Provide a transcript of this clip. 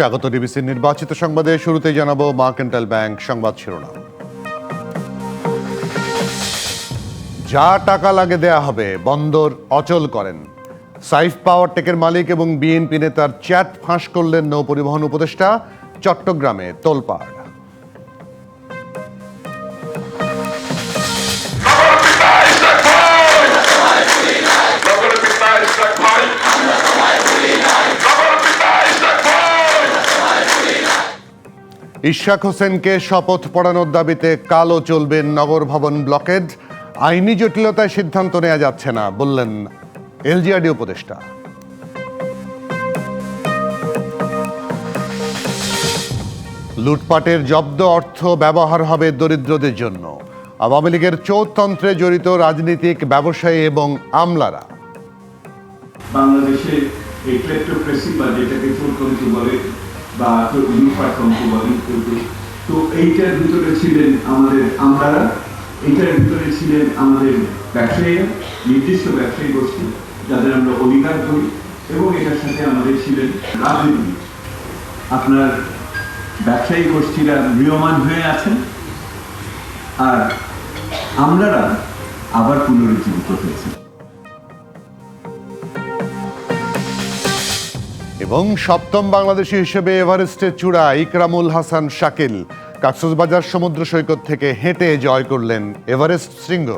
স্বাগত ডিবিসির নির্বাচিত সংবাদে শুরুতেই জানাব মার্কেন্টাইল ব্যাংক সংবাদ শিরোনাম। যা টাকা লাগে দেয়া হবে, বন্দর অচল করেন। সাইফ পাওয়ার টেকের মালিক এবং বিএনপি নেতার চ্যাট ফাঁস করলেন নৌ পরিবহন উপদেষ্টা, চট্টগ্রামে তোলপাড়। ইশাক হোসেনকে শপথ পড়ানোর দাবিতে কালো চলবেন নগর ভবন ব্লকেড। আইনি জটিলতায় সিদ্ধান্ত নেওয়া যাচ্ছে না, বললেন এলজিআরডি উপদেষ্টা। লুটপাটের জব্দ অর্থ ব্যবহার হবে দরিদ্রদের জন্য। আওয়ামী লীগের চৌতন্ত্রে জড়িত রাজনীতিক ব্যবসায়ী এবং আমলারা। বাংলাদেশে বা তো এইটার ভিতরে ছিলেন আমাদের এইটার ভিতরে ছিলেন আমাদের ব্যবসায়ীরা, নির্দিষ্ট ব্যবসায়ী গোষ্ঠী, যাদের আমরা অধিকার করি এবং এটার সাথে আমাদের ছিলেন রাজনীতিবিদ আপনার ব্যবসায়ী গোষ্ঠীরা মৃয়মান হয়ে আছেন আর আমরারা আবার পুনরুজ্জীবিত হয়েছে। এবং সপ্তম বাংলাদেশি হিসেবে এভারেস্টের চূড়া ইকরামুল হাসান শাকিল কক্সবাজার সমুদ্র সৈকত থেকে হেঁটে জয় করলেন এভারেস্ট শৃঙ্গ।